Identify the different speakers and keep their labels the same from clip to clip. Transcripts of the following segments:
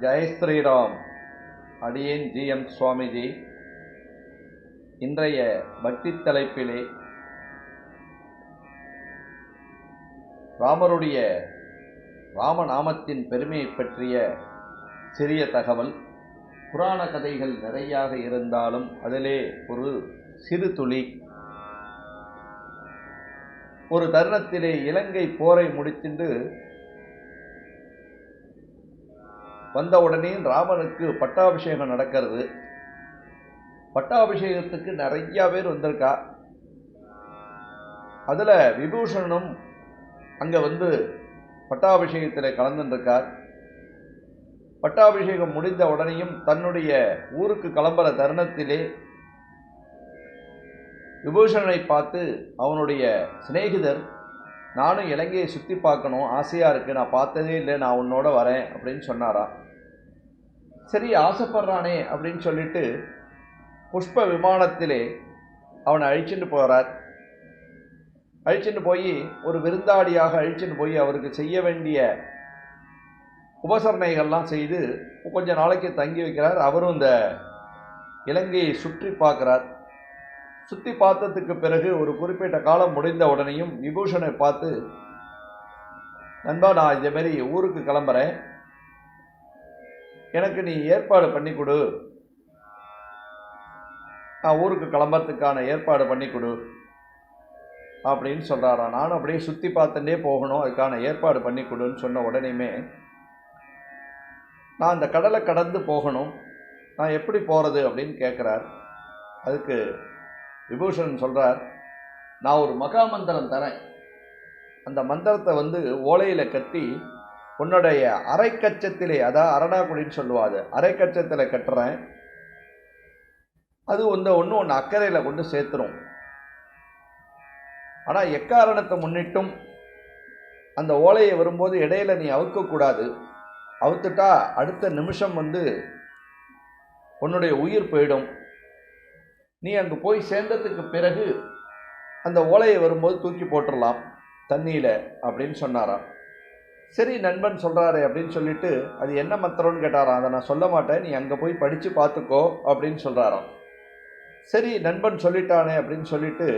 Speaker 1: ஜெய் ஸ்ரீராம். அடியேன் G. M. Swamiji. இன்றைய பக்தி தலைப்பிலே ராமருடைய ராமநாமத்தின் பெருமையை பற்றிய சிறிய தகவல். புராண கதைகள் நிறையாக இருந்தாலும் அதிலே ஒரு சிறு துளி. ஒரு தருணத்திலே இலங்கை போரை முடித்துண்டு வந்த உடனே ராமனுக்கு பட்டாபிஷேகம் நடக்கிறது. பட்டாபிஷேகத்துக்கு நிறையா பேர் வந்திருக்கா? அதில் விபூஷணனும் அங்கே வந்து பட்டாபிஷேகத்தில் கலந்துருக்கார். பட்டாபிஷேகம் முடிந்த உடனேயும் தன்னுடைய ஊருக்கு கிளம்புற தருணத்திலே விபூஷணனை பார்த்து அவனுடைய சிநேகிதர் நானும் இலங்கையை சுற்றி பார்க்கணும் ஆசையாக இருக்குது நான் பார்த்ததே இல்லை நான் உன்னோட வரேன் அப்படின்னு சொன்னாரா? சரி ஆசைப்படுறானே அப்படின்னு சொல்லிட்டு புஷ்ப விமானத்திலே அவனை அழிச்சுட்டு போகிறார் அழிச்சுட்டு போய் ஒரு விருந்தாளியாக அழிச்சுட்டு போய் அவருக்கு செய்ய வேண்டிய உபசரணைகள்லாம் செய்து கொஞ்சம் நாளைக்கு தங்கி வைக்கிறார். அவரும் இந்த இலங்கையை சுற்றி பார்க்குறார். சுற்றி பார்த்ததுக்கு பிறகு ஒரு குறிப்பிட்ட காலம் முடிந்த உடனேயும் விபூஷனை பார்த்து நண்பா நான் இந்த மாதிரி ஊருக்கு கிளம்புறேன். எனக்கு நீ ஏற்பாடு பண்ணி கொடு. நான் ஊருக்கு கிளம்புறதுக்கான ஏற்பாடு பண்ணி கொடு. அப்படின்னு சொல்கிறாரா நானும் அப்படியே சுற்றி பார்த்துட்டே போகணும். அதுக்கான ஏற்பாடு பண்ணி கொடுன்னு சொன்ன உடனேயுமே நான் அந்த கடலை கடந்து போகணும். நான் எப்படி போகிறது அப்படின்னு கேட்குறார் அதுக்கு விபூஷன் சொல்கிறார் நான் ஒரு மகா மந்திரம் தரேன். அந்த மந்திரத்தை வந்து ஓலையில் கட்டி உன்னுடைய அரைக்கச்சத்திலே அதான் அரணாக்குடின்னு சொல்லுவாது அரைக்கச்சத்தில் கட்டுறேன். அது வந்து ஒன்று ஒன்று அக்கறையில் கொண்டு சேர்த்துரும். ஆனால் எக்காரணத்தை முன்னிட்டும் அந்த ஓலையை வரும்போது இடையில நீ அவுக்கக்கூடாது. அவுத்துட்டா அடுத்த நிமிஷம் வந்து உன்னுடைய உயிர் போயிடும். நீ அங்கே போய் சேர்ந்ததுக்கு பிறகு அந்த ஓலையை வரும்போது தூக்கி போட்டுடலாம் தண்ணியில் அப்படின்னு சொன்னாராம். சரி நண்பன் சொல்கிறாரு அப்படின்னு சொல்லிட்டு அது என்ன மந்திரம்னு கேட்டாராம். அதை நான் சொல்ல மாட்டேன். நீ அங்கே போய் படித்து பார்த்துக்கோ அப்படின்னு சொல்கிறாராம் சரி நண்பன் சொல்லிட்டானே அப்படின்னு சொல்லிட்டு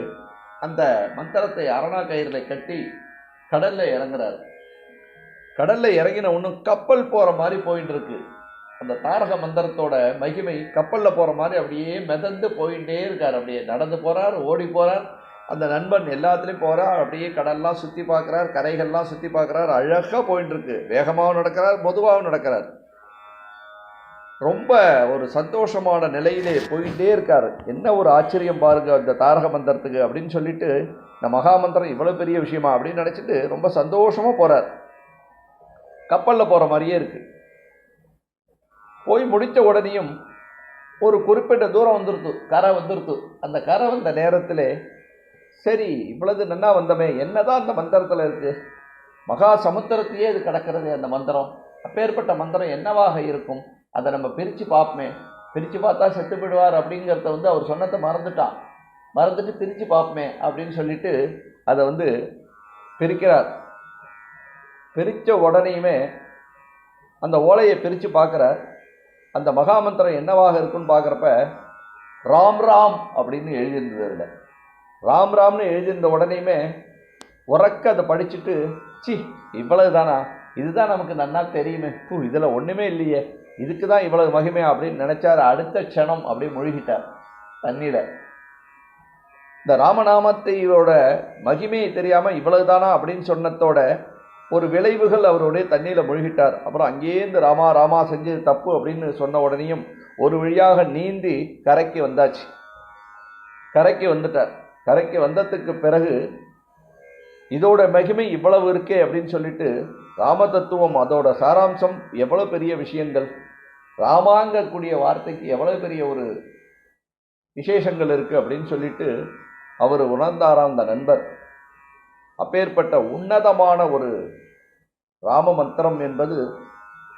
Speaker 1: அந்த மந்திரத்தை அரணா கயிறில் கட்டி கடலில் இறங்குறாரு. கடலில் இறங்கின ஒன்றும் கப்பல் போகிற மாதிரி போயின்னு இருக்கு. அந்த தாரக மந்திரத்தோட மகிமை கப்பலில் போகிற மாதிரி அப்படியே மிதந்து போயிட்டே இருக்கார். அப்படியே நடந்து போகிறார் ஓடி போகிறார் அந்த நண்பன் எல்லாத்துலேயும் போகிறார் அப்படியே கடல்லாம் சுற்றி பார்க்குறார் கரைகள்லாம் சுற்றி பார்க்குறார். அழகாக போயின்னு இருக்கு. வேகமாகவும் நடக்கிறார் மெதுவாகவும் நடக்கிறார். ரொம்ப ஒரு சந்தோஷமான நிலையிலே போயிட்டே இருக்கார். என்ன ஒரு ஆச்சரியம் பாருங்க அந்த தாரக மந்திரத்துக்கு அப்படின்னு சொல்லிட்டு இந்த மகா மந்திரம் இவ்வளோ பெரிய விஷயமா அப்படின்னு நினச்சிட்டு ரொம்ப சந்தோஷமாக போகிறார் கப்பலில் போகிற மாதிரியே இருக்குது போய் முடித்த உடனேயும் ஒரு குறிப்பிட்ட தூரம் வந்துருத்து கரை வந்துருத்து. அந்த கரை வந்த நேரத்தில் சரி இவ்வளவு நல்லா வந்தமே என்னதான் அந்த மந்திரத்தில் இருக்குது மகா சமுத்திரத்தையே இது கிடக்கிறது அந்த மந்திரம். அப்பேற்பட்ட மந்திரம் என்னவாக இருக்கும்? அதை நம்ம பிரித்து பார்ப்போமே. பிரித்து பார்த்தா செத்து போயிடுவார் அப்படிங்கிறத வந்து அவர் சொன்னதை மறந்துட்டான். மறந்துட்டு பிரித்து பார்ப்போமே அப்படின்னு சொல்லிட்டு அதை வந்து பிரிக்கிறார். பிரித்த உடனேயுமே அந்த ஓலையை பிரித்து பார்க்குறார். அந்த மகாமந்திரம் என்னவாக இருக்குன்னு பார்க்குறப்ப ராம் ராம் அப்படின்னு எழுதியிருந்தது அதில். ராம் ராம்னு எழுதியிருந்த உடனேயுமே உறக்க அதை படிச்சுட்டு சி இவ்வளவு தானா இதுதான் நமக்கு நன்னா தெரியுமே. பூ இதில் ஒன்றுமே இல்லையே. இதுக்கு தான் இவ்வளவு மகிமை அப்படின்னு நினச்சார். அடுத்த க்ஷணம் அப்படியே முழுகிட்டார் தண்ணியில் இந்த ராமநாமத்தையோட மகிமையை தெரியாமல் இவ்வளவு தானா அப்படின்னு சொன்னதோட ஒரு விளைவுகள் அவருடைய தண்ணியில் மூழ்கிட்டார். அப்புறம் அங்கேருந்து ராமா ராமா செஞ்சது தப்பு அப்படின்னு சொன்ன உடனேயும் ஒரு வழியாக நீந்தி கரைக்கு வந்தாச்சு. கரைக்கு வந்துட்டார். கரைக்கு வந்ததுக்கு பிறகு இதோட மகிமை இவ்வளவு இருக்கே அப்படின்னு சொல்லிட்டு ராம தத்துவம் அதோட சாராம்சம் எவ்வளோ பெரிய விஷயங்கள்? ராமாங்கக்கூடிய வார்த்தைக்கு எவ்வளோ பெரிய ஒரு விசேஷங்கள் இருக்குது அப்படின்னு சொல்லிட்டு அவர் உணர்ந்தாராம் அந்த நண்பர். அப்பேற்பட்ட உன்னதமான ஒரு ராம மந்திரம் என்பது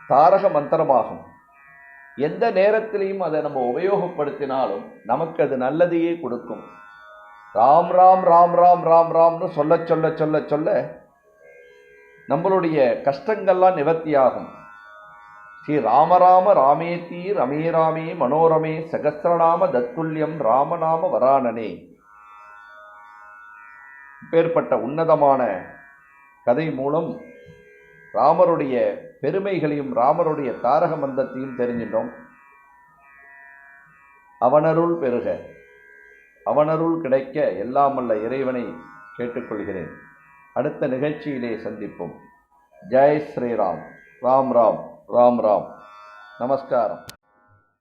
Speaker 1: தாரக மந்திரமாகும். எந்த நேரத்திலையும் அதை நம்ம உபயோகப்படுத்தினாலும் நமக்கு அது நல்லதையே கொடுக்கும். ராம் ராம் ராம் ராம் ராம் ராம்னு சொல்ல சொல்ல சொல்ல சொல்ல நம்மளுடைய கஷ்டங்கள்லாம் நிவர்த்தியாகும். ஸ்ரீ ராமராம ராமேதி ரமே ராமே மனோரமே சகசிரநாம தத்துல்யம் ராமநாம வராணனே இப்பேற்பட்ட உன்னதமான கதை மூலம் ராமருடைய பெருமைகளையும் ராமருடைய தாரக மந்தத்தையும் தெரிஞ்சிட்டோம் அவனருள் பெருக. அவனருள் கிடைக்க எல்லாம் இறைவனை கேட்டுக்கொள்கிறேன். அடுத்த நிகழ்ச்சியிலே சந்திப்போம். ஜெய் ஸ்ரீராம். ராம் ராம். ராம் ராம். நமஸ்காரம்.